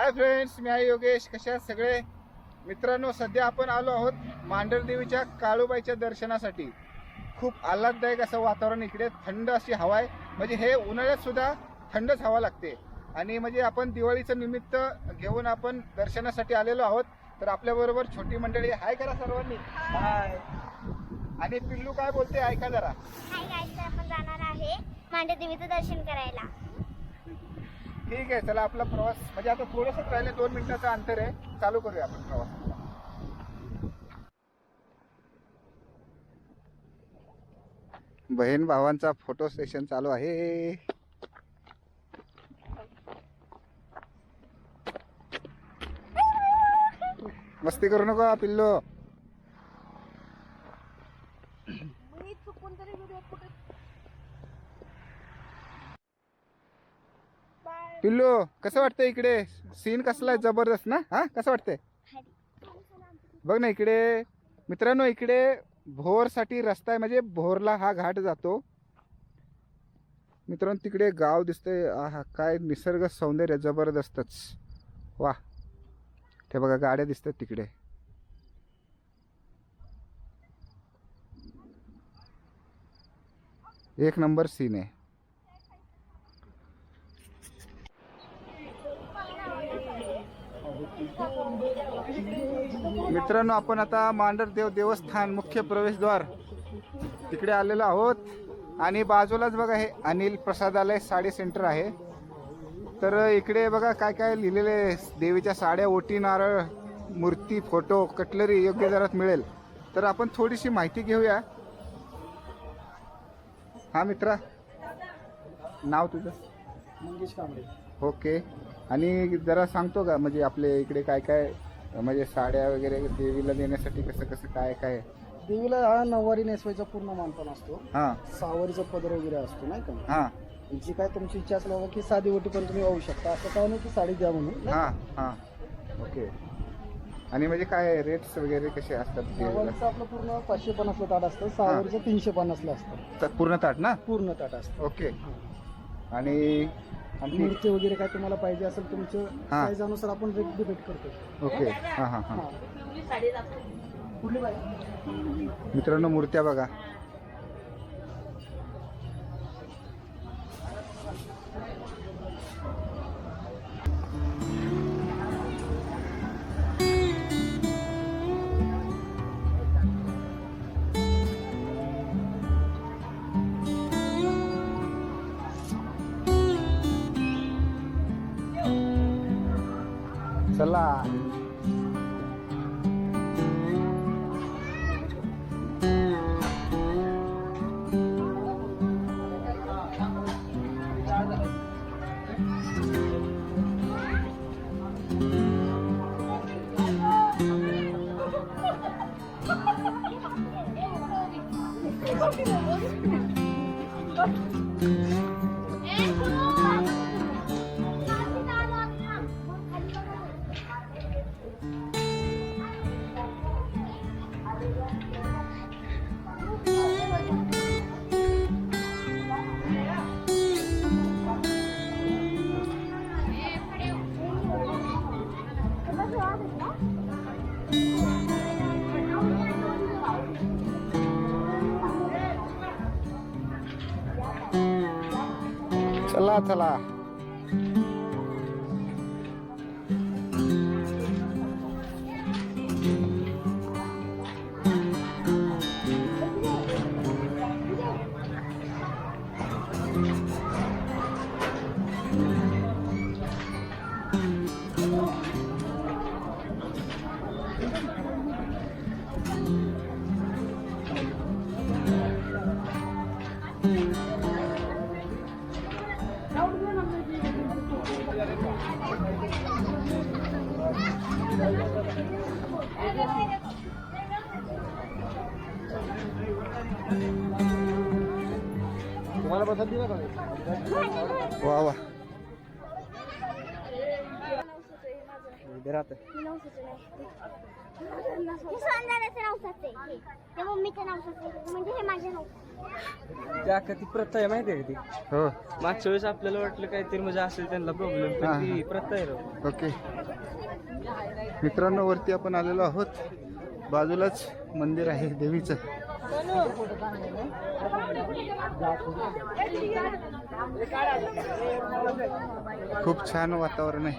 Hi friends मी आहे योगेश. कशा सगळे? मित्रांनो सध्या आपण आलो आहोत मांढरदेवीच्या काळूबाईच्या दर्शनासाठी. खूप आल्हाददायक असं वातावरण इकडे. थंड अशी हवा आहे. म्हणजे हे उन्हाळ्यात सुद्धा थंडच हवा लागते. आणि म्हणजे आपण दिवाळीचं निमित्त घेऊन आपण दर्शनासाठी आलेलो आहोत. तर आपल्याबरोबर छोटी मंडळी. हाय करा सर्वांनी. हाय. आणि पिल्लू काय बोलते? ऐका जरा. आपण जाणार आहे मांडे देवीचं दर्शन करायला. ठीक आहे चला आपला प्रवास म्हणजे आता थोडंसं राहिलं दोन मिनिटाचं अंतर आहे. चालू करूया आपण प्रवास. बहीण भावांचा फोटो सेशन चालू आहे. मस्ती करू नको हा पिल्लो मी चुकून तरी व्हिडिओ कुठे पिल्लू कसं वाटतंय इकडे? सीन कसला आहे? जबरदस्त ना? हा? कसं वाटतंय? बघ ना इकडे. मित्रांनो इकडे भोरसाठी रस्ता आहे. म्हणजे भोरला हा घाट जातो. मित्रांनो तिकडे गाव दिसतंय. हा काय निसर्ग सौंदर्य जबरदस्तच. वा ते बघा गाड्या दिसतात तिकडे. एक नंबर सीन आहे. मित्रांनो आपण आता मांडरदेव देवस्थान मुख्य प्रवेशद्वार तिकडे आलेलो आहोत. आणि बाजूलाच बघा हे अनिल प्रसादालय साडी सेंटर आहे. तर इकडे बघा काय काय लिहिलेले. देवीच्या साड्या ओटी नारळ मूर्ती फोटो कटलरी योग्य दरात मिळेल. तर आपण थोडीशी माहिती घेऊया. हा मित्रा नाव तुझं? मंगेश कांबळे. ओके. आणि जरा सांगतो का म्हणजे आपले इकडे काय काय म्हणजे साड्या वगैरे देवीला देण्यासाठी कसं कसं काय काय? देवीला हा नऊवारी नेसवायचा पूर्ण मानपान असतो. हां. सहावारीचा पदर वगैरे असतो नाही का? हां. जी काय तुमची इच्छा असल्या बाबा की साधी ओटी पण तुम्ही वाहू शकता असं काय नाही की साडी द्या म्हणून. हां हां. ओके. आणि म्हणजे काय रेट्स वगैरे कसे असतात देवीला? नऊवारीचं आपलं पूर्ण पाचशे पन्नासला ताट असतं सहावारीचं तीनशे पन्नासला असतं. तर पूर्ण ताट ना? पूर्ण ताट असतं. ओके. आणि आणखी मूर्ती वगैरे काय तुम्हाला पाहिजे असेल तुमच्या हा. साईजानुसार आपण रेट डिबेट करतो. ओके. हां हां हां. हा. कुठली पाहिजे मित्रांनो मूर्त्या बघा. चला चला चला तुम्हाला बदल दिला का त्या का? ती प्रथा आहे माहिती आहे का ती? हो. मागच्या वेळेस आपल्याला वाटलं काहीतरी म्हणजे असेल त्यांना प्रॉब्लेम हा, पण ती. प्रथा आहे राव. ओके. मित्रांनो वरती आपण आलेलो आहोत. बाजूलाच मंदिर आहे देवीचं. खूप छान वातावरण आहे.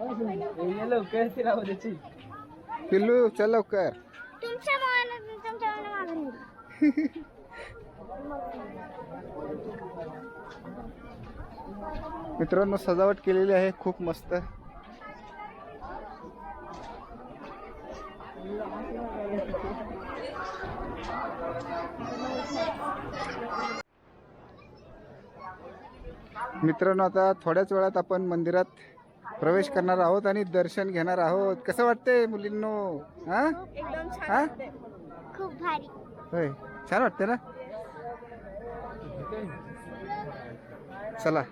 लवकर पिल्लू चल लवकर. तुमच्या तुमच्या मागून. मित्रांनो सजावट केलेली आहे. खूप मस्त. मित्रांनो आता थोड्याच वेळात आपण मंदिरात प्रवेश करणार आहोत आणि दर्शन घेणार आहोत. कसं वाटतंय मुलींनो? हा? एकदम छान हा? वाटतंय. खूप भारी. होय. छान वाटते ना? चला.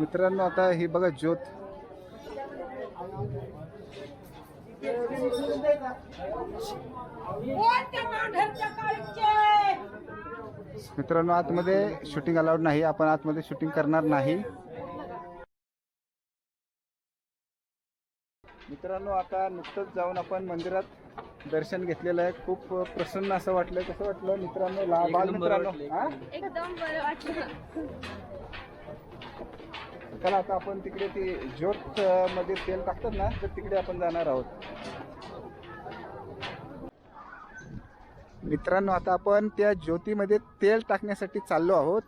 मित्रांनो आता ही बघा ज्योत. मित्रांनो आतमध्ये शूटिंग अलाउड नाही. आपण आतमध्ये शूटिंग करणार नाही. मित्रांनो आता नुकतंच जाऊन आपण मंदिरात दर्शन घेतलेलं आहे. खूप प्रसन्न असं वाटलं कसं वाटलं मित्रांनो? ला- एक बाल नंबर मित्रांनो? वाटलं, हा? एकदम बरं वाटलं. चला आता आपण तिकडे ती ज्योत अं, मध्ये तेल टाकतात ना तर तिकडे आपण जाणार आहोत. मित्रांनो आता आपण त्या ज्योतीमध्ये तेल टाकण्यासाठी चाललो आहोत.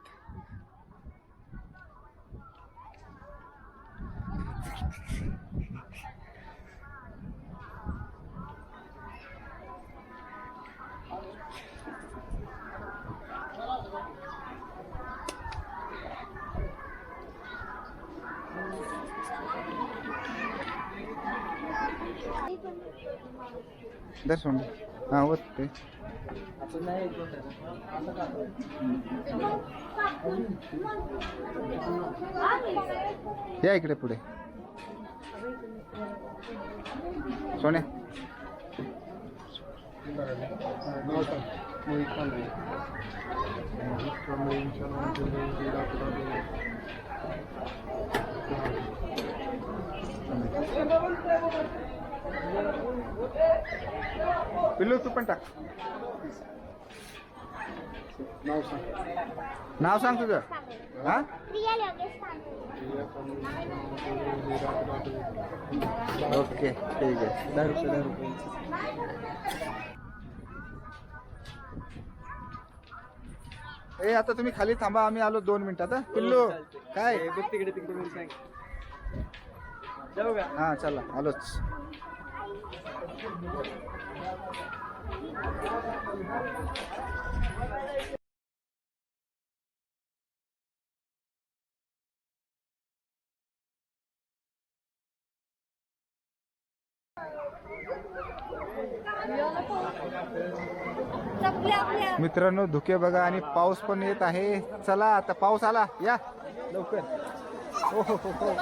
दर्शन हा होत ते. या इकडे पुढे. सोन्या. पिल्लू तू पण टाक. नाव सांग. नाव सांग तुझं. हा. ओके ठीक आहे. दहा रुपये दहा रुपये. ए आता तुम्ही खाली थांबा आम्ही आलो दोन मिनिटात पिल्लू काय? बघ तिकडे तिकडे. हा चला आलोच. मित्रांनो धुके बघा आणि पाऊस पण येत आहे. चला आता पाऊस आला. या लवकर. हो हो हो, हो.